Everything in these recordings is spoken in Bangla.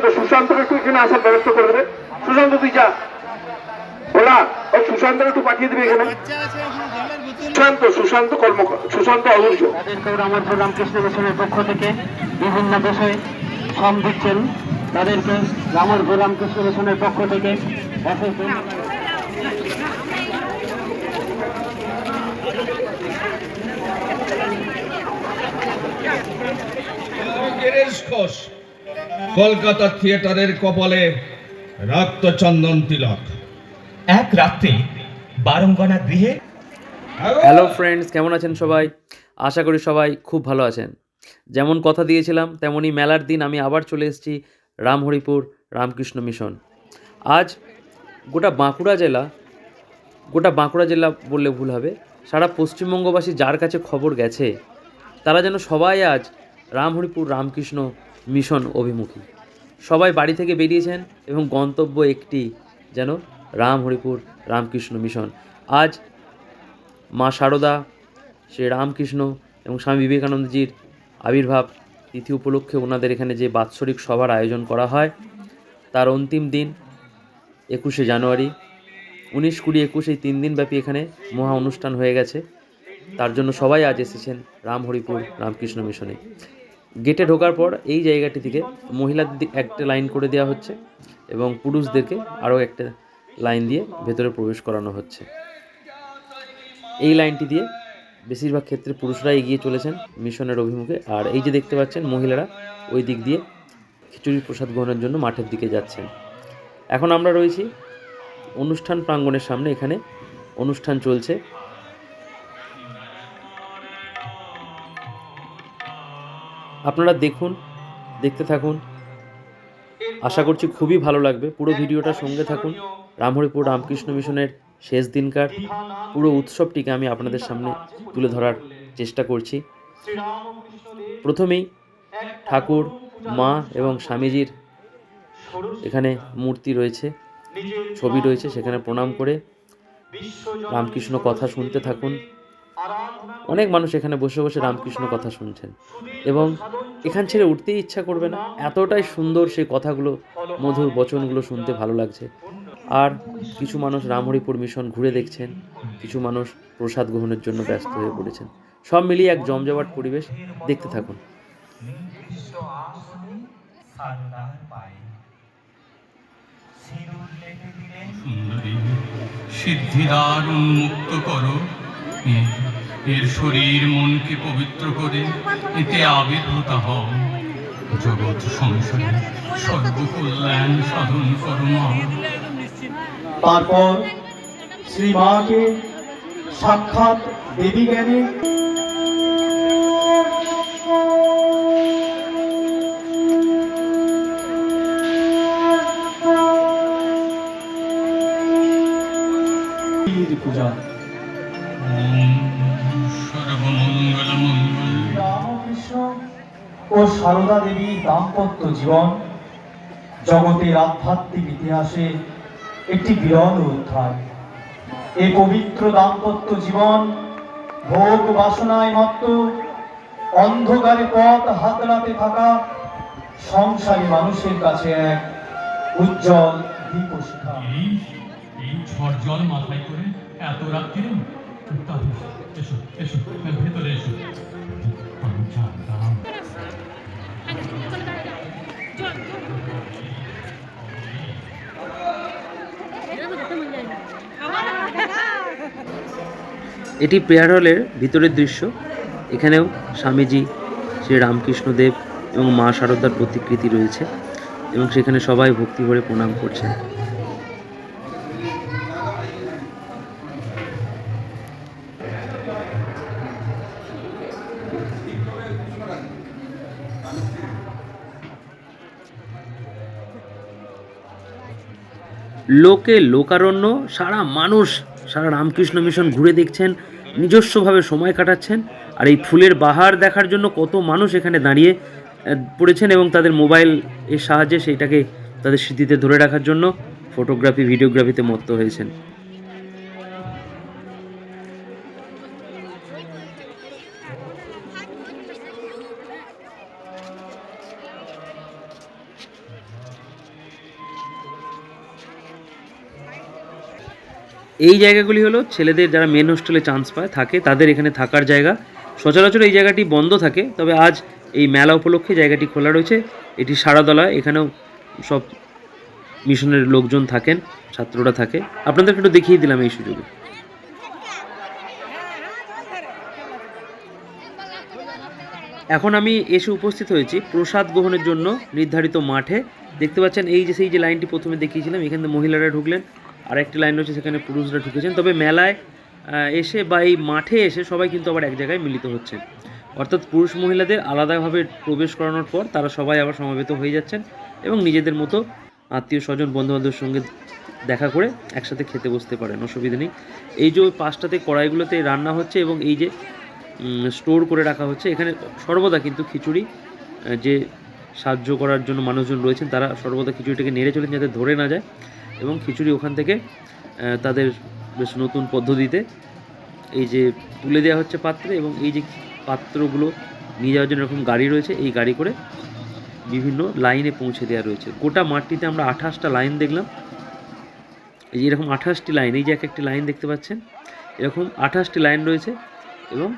সুশান্তকে একটু এখানে আসার ব্যবস্থা করে দেবে। সুশান্ত তুই যা। ওলা ওই সুশান্তকে একটু পাঠিয়ে দেবে এখানে। সুশান্ত সুশান্ত কর্মকার সুশান্ত অধৈর্য রামকৃষ্ণ মিশনের পক্ষ থেকে বিভিন্ন বিষয়ে শ্রম দিচ্ছেন। তাদেরকে রামরপুর রামকৃষ্ণ মিশনের পক্ষ থেকে অশেষ ধন্যবাদ। কলকাতা থিয়েটারের কপালে রক্তচন্দন তিলক। এক রাত্রে বারঙ্গনা গৃহে হ্যালো। ফ্রেন্ডস কেমন আছেন সবাই? আশা করি সবাই খুব ভালো আছেন। যেমন কথা দিয়েছিলাম তেমনই মেলার দিন আমি আবার চলে এসেছি রামহরিপুর রামকৃষ্ণ মিশন। আজ গোটা বাঁকুড়া জেলা গোটা বাঁকুড়া জেলা বললে ভুল হবে। সারা পশ্চিমবঙ্গবাসী যার কাছে খবর গেছে তারা যেন সবাই আজ রামহরিপুর রামকৃষ্ণ মিশন অভিমুখী। সবাই বাড়ি থেকে বেরিয়েছেন এবং গন্তব্য একটি যেন রামহরিপুর রামকৃষ্ণ মিশন। আজ মা শারদা শ্রী রামকৃষ্ণ এবং স্বামী বিবেকানন্দজির আবির্ভাব তিথি উপলক্ষে ওনাদের এখানে যে বাৎসরিক সভার আয়োজন করা হয়, তার অন্তিম দিন একুশে জানুয়ারি। উনিশ কুড়ি একুশ এই তিন দিনব্যাপী এখানে মহা অনুষ্ঠান হয়ে গেছে। তার জন্য সবাই আজ এসেছেন রামহরিপুর রামকৃষ্ণ মিশনে। গেটে ঢোকার পর এই জায়গাটি থেকে মহিলাদের একটা লাইন করে দেওয়া হচ্ছে এবং পুরুষদেরকে আরও একটা লাইন দিয়ে ভেতরে প্রবেশ করানো হচ্ছে। এই লাইনটি দিয়ে বেশিরভাগ ক্ষেত্রে পুরুষরা এগিয়ে চলেছেন মিশনের অভিমুখে। আর এই যে দেখতে পাচ্ছেন, মহিলারা ওই দিক দিয়ে খিচুড়ি প্রসাদ গ্রহণের জন্য মাঠের দিকে যাচ্ছেন। এখন আমরা রয়েছি অনুষ্ঠান প্রাঙ্গণের সামনে। এখানে অনুষ্ঠান চলছে। আপনারা দেখুন, দেখতে থাকুন। আশা করছি খুবই ভালো লাগবে। পুরো ভিডিওটা সঙ্গে থাকুন। রামহরিপুর রামকৃষ্ণ মিশনের শেষ দিনকার পুরো উৎসবটিকে আমি আপনাদের সামনে তুলে ধরার চেষ্টা করছি। প্রথমেই ঠাকুর, মা এবং স্বামীজির এখানে মূর্তি রয়েছে, ছবি রয়েছে, সেখানে প্রণাম করে রামকৃষ্ণ কথা শুনতে থাকুন। অনেক মানুষ এখানে বসে বসে রামকৃষ্ণ কথা শুনছেন এবং এখান ছেড়ে উঠতেই ইচ্ছা করবে না। এতটাই সুন্দর সেই কথাগুলো, মধুর বচনগুলো শুনতে ভালো লাগছে। আর কিছু মানুষ রামহরিপুর মিশন ঘুরে দেখছেন, কিছু মানুষ প্রসাদ গ্রহণের জন্য ব্যস্ত হয়ে পড়েছেন। সব মিলিয়ে এক জমজমাট পরিবেশ, দেখতে থাকুন। সিদ্ধিদার উন্মুক্ত করো। এর শরীর মনকে পবিত্র করে, এতে আবির্ভূত হও। জগৎ সংসারে, সর্বকল্যাণ সাধন কর্ম তারপর শ্রী মাকে সাক্ষাৎ দেবী জ্ঞানে ও সারদা দেবীর দাম্পত্য জীবন জগতের আধ্যাত্মিক ইতিহাসে একটি বিরল অধ্যায় এই পবিত্র দাম্পত্য জীবন ভোগ বাসনায় মত্ত, অন্ধকারে পথ হাতড়াতে থাকা সংসারী মানুষের কাছে এক উজ্জ্বল দীপশিখা। এই ঝড় জল মাথায় করে এত এসো এসো, ভেতরে এসো। আমি জানতাম এটি প্রেয়ার হলের ভিতরের দৃশ্য। এখানেও স্বামীজি শ্রী রামকৃষ্ণদেব এবং মা শারদার প্রতিকৃতি রয়েছে এবং সেখানে সবাই ভক্তি ভরে প্রণাম করছেন। লোকে লোকারণ্য, সারা মানুষ, সারা রামকৃষ্ণ মিশন ঘুরে দেখছেন, নিজস্বভাবে সময় কাটাচ্ছেন, আর এই ফুলের বাহার দেখার জন্য কত মানুষ এখানে দাঁড়িয়ে পড়েছেন এবং তাদের মোবাইল এর সাহায্যে সেইটাকে তাদের স্মৃতিতে ধরে রাখার জন্য ফটোগ্রাফি ভিডিওগ্রাফিতে মত্ত হয়েছেন। এই জায়গাগুলি হলো ছেলেদের যারা মেন হোস্টেলে চান্স পায়, থাকে, তাদের এখানে থাকার জায়গা। সচরাচর এই জায়গাটি বন্ধ থাকে, তবে আজ এই মেলা উপলক্ষে জায়গাটি খোলা রয়েছে। এটি সারাদলা, এখানেও সব মিশনের লোকজন থাকেন, ছাত্ররা থাকে। আপনাদেরকে একটু দেখিয়ে দিলাম এই সুযোগে। এখন আমি এসে উপস্থিত হয়েছি প্রসাদ গ্রহণের জন্য নির্ধারিত মাঠে। দেখতে পাচ্ছেন এই যে, সেই যে লাইনটি প্রথমে দেখিয়েছিলাম, এখানে মহিলারা ঢুকলেন। আর একটি লাইন রয়েছে সেখানে পুরুষরা ঢুকেছেন। তবে মেলায় এসে বা এই মাঠে এসে সবাই কিন্তু আবার এক জায়গায় মিলিত হচ্ছেন। অর্থাৎ পুরুষ মহিলাদের আলাদাভাবে প্রবেশ করানোর পর তারা সবাই আবার সমবেত হয়ে যাচ্ছেন এবং নিজেদের মতো আত্মীয় স্বজন, বন্ধুবান্ধবের সঙ্গে দেখা করে একসাথে খেতে বসতে পারেন। অসুবিধা নেই। এই যে পাঁচটাতে কড়াইগুলোতে রান্না হচ্ছে এবং এই যে স্টোর করে রাখা হচ্ছে, এখানে সর্বদা কিন্তু খিচুড়ি যে সাহায্য করার জন্য মানুষজন রয়েছেন, তারা সর্বদা খিচুড়িটাকে নেড়ে চলেন যাতে ধরে না যায়। এবং খিচুড়ি ওখান থেকে তাদের বেশ নতুন পদ্ধতিতে এই যে তুলে দেওয়া হচ্ছে পাত্রে এবং এই যে পাত্রগুলো নিয়ে যাওয়ার জন্য এরকম গাড়ি রয়েছে, এই গাড়ি করে বিভিন্ন লাইনে পৌঁছে দেওয়া রয়েছে। গোটা মাঠটিতে আমরা আঠাশটা লাইন দেখলাম। এই যে এরকম আঠাশটি লাইন, এই যে এক একটি লাইন দেখতে পাচ্ছেন, এরকম আঠাশটি লাইন রয়েছে এবং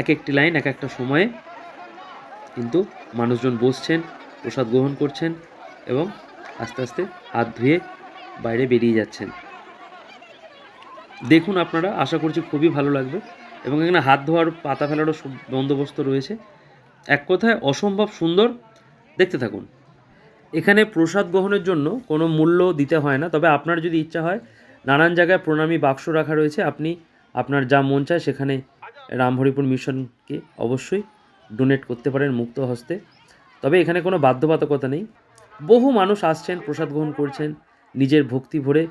এক একটি লাইন এক একটা সময়ে কিন্তু মানুষজন বসছেন, প্রসাদ গ্রহণ করছেন এবং আস্তে আস্তে হাত ধুয়ে বাইরে বেরিয়ে যাচ্ছেন। দেখুন আপনারা, আশা করছি খুবই ভালো লাগবে এবং এখানে হাত ধোয়ার, পাতা ফেলারও বন্দোবস্ত রয়েছে। এক কথায় অসম্ভব সুন্দর, দেখতে থাকুন। এখানে প্রসাদ গ্রহণের জন্য কোনো মূল্য দিতে হয় না, তবে আপনার যদি ইচ্ছা হয়, নানান জায়গায় প্রণামী বাক্স রাখা রয়েছে, আপনি আপনার যা মন চায় সেখানে রামহরিপুর মিশনকে অবশ্যই ডোনেট করতে পারেন মুক্ত হস্তে। তবে এখানে কোনো বাধ্যবাধকতা নেই। বহু মানুষ আসছেন, প্রসাদ গ্রহণ করছেন। নিজের ভক্তি ভরে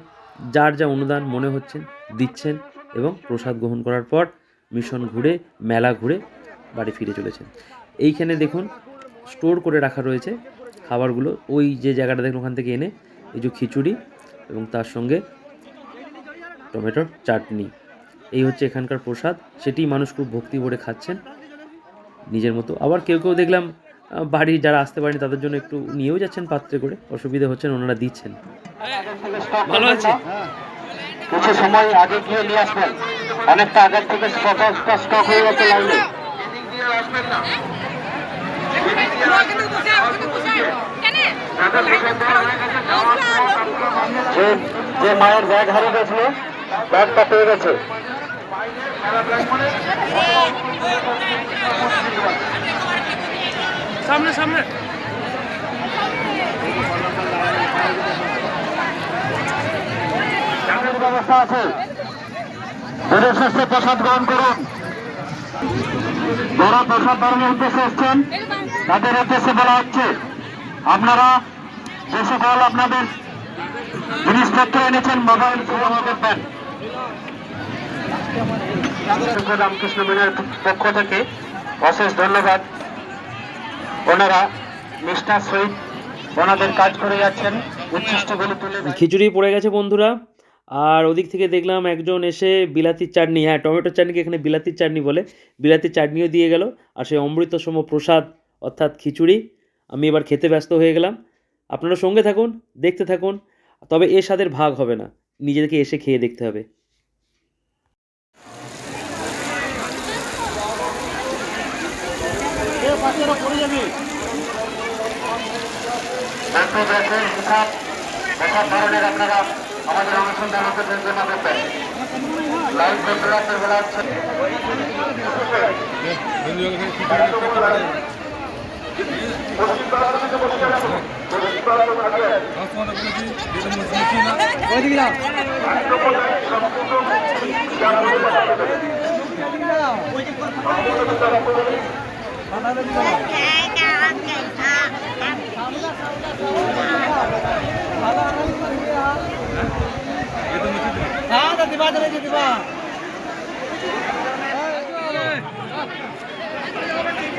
যার যা অনুদান মনে হচ্ছেন দিচ্ছেন এবং প্রসাদ গ্রহণ করার পর মিশন ঘুরে, মেলা ঘুরে বাড়ি ফিরে চলেছেন। এইখানে দেখুন, স্টোর করে রাখা রয়েছে খাবারগুলো। ওই যে জায়গাটা দেখুন, ওখান থেকে এনে এই যে খিচুড়ি এবং তার সঙ্গে টমেটোর চাটনি। এই হচ্ছে এখানকার প্রসাদ। সেটি মানুষ খুব ভক্তি ভরে খাচ্ছেন। নিজের মতো। আবার কেউ কেউ দেখলাম আহ, বাড়ি যারা আসতে পারেনি তাদের জন্য একটু নিয়েও যাচ্ছেন পাত্রে করে। অসুবিধা হচ্ছেন ওনারা দিচ্ছেন। ভালো আছে? কিছু সময় আগে গিয়ে নিয়ে আসবেন। অনেকটা আগের থেকে স্টক হয়ে গেছে লাইনে। যে মায়ের ব্যাগ হারিয়ে গেছিল ব্যাগটা পেয়ে গেছে। সামনে সুস্থে প্রসাদ গ্রহণ করুন। যারা প্রসাদ উদ্দেশ্যে এসছেন, তাদের উদ্দেশ্যে বলা হচ্ছে, আপনারা যে সকল আপনাদের জিনিসপত্র এনেছেন, মোবাইল করবেন রামকৃষ্ণ মিনের পক্ষ থেকে অশেষ ধন্যবাদ। ওনারা নিষ্ঠার সহিত ওনাদের কাজ করে যাচ্ছেন। উচ্ছিষ্টগুলি তুলে খিচুড়ি পড়ে গেছে বন্ধুরা। আর ওদিক থেকে দেখলাম একজন এসে বিলাতির চাটনি হ্যাঁ টমেটোর চাটনিকে এখানে বিলাতির চাটনি বলে। বিলাতির চাটনিও দিয়ে গেল। আর সেই অমৃতসম প্রসাদ অর্থাৎ খিচুড়ি আমি এবার খেতে ব্যস্ত হয়ে গেলাম। আপনারা সঙ্গে থাকুন দেখতে থাকুন। তবে এর স্বাদের ভাগ হবে না। নিজেদেরকে এসে খেয়ে দেখতে হবে। একটু দেখুন হিসাব হিসাব ধরনের আপনারা আমাদের অনুসন্ধানকে জমা করবেন লাইভ করতে বেলা হচ্ছে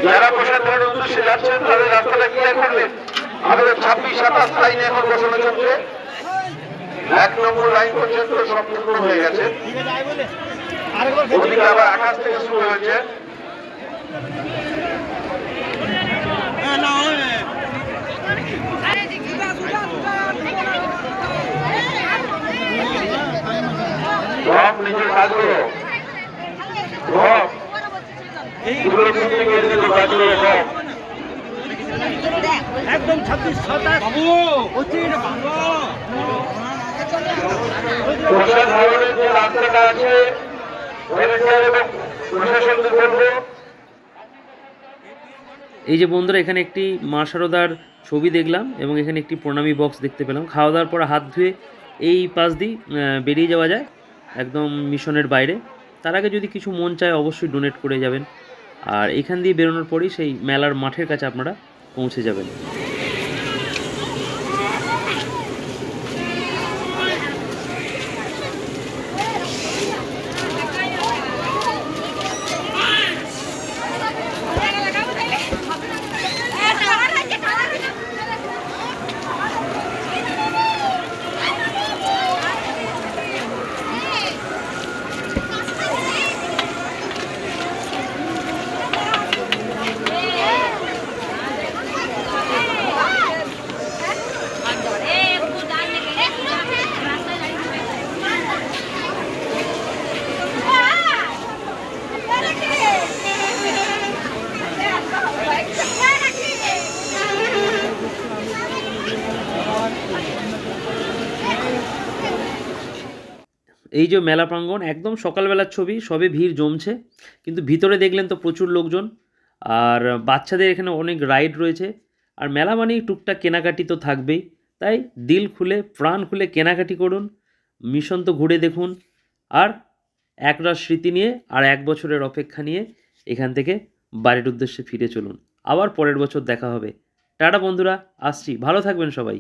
যারা প্রসাদ গ্রহণের উদ্দেশ্যে যাচ্ছেন, তাদের রাস্তাটা ক্লিয়ার করলেন আমাদের ছাব্বিশ, সাতাশ লাইনে এখন বসানো চলছে। এক নম্বর লাইন পর্যন্ত সম্পূর্ণ হয়ে গেছে। আবার আকাশ থেকে শুরু হয়েছে। সব নিজের কাজ করো সব একদম ছাব্বিশ এই যে বন্ধুরা এখানে একটি মা সারদার ছবি দেখলাম এবং এখানে একটি প্রণামী বক্স দেখতে পেলাম। খাওয়া দাওয়ার পর হাত ধুয়ে এই পাশ দিয়ে বেরিয়ে যাওয়া যায়। একদম মিশনের বাইরে। তার আগে যদি কিছু মন চায় অবশ্যই ডোনেট করে যাবেন। আর এখান দিয়ে বেরোনোর পরেই সেই মেলার মাঠের কাছে আপনারা পৌঁছে যাবেন। এই যে মেলা প্রাঙ্গণ, একদম সকালবেলার ছবি, সবে ভিড় জমছে, কিন্তু ভিতরে দেখলেন তো প্রচুর লোকজন, আর বাচ্চাদের এখানে অনেক রাইড রয়েছে, আর মেলা মানেই টুকটাক কেনাকাটি তো থাকবেই, তাই দিল খুলে, প্রাণ খুলে কেনাকাটি করুন, মিশন তো ঘুরে দেখুন, আর একরাশ স্মৃতি নিয়ে আর এক বছরের অপেক্ষা নিয়ে এখান থেকে বাড়ির উদ্দেশ্যে ফিরে চলুন, আবার পরের বছর দেখা হবে, টাটা বন্ধুরা, আসছি, ভালো থাকবেন সবাই।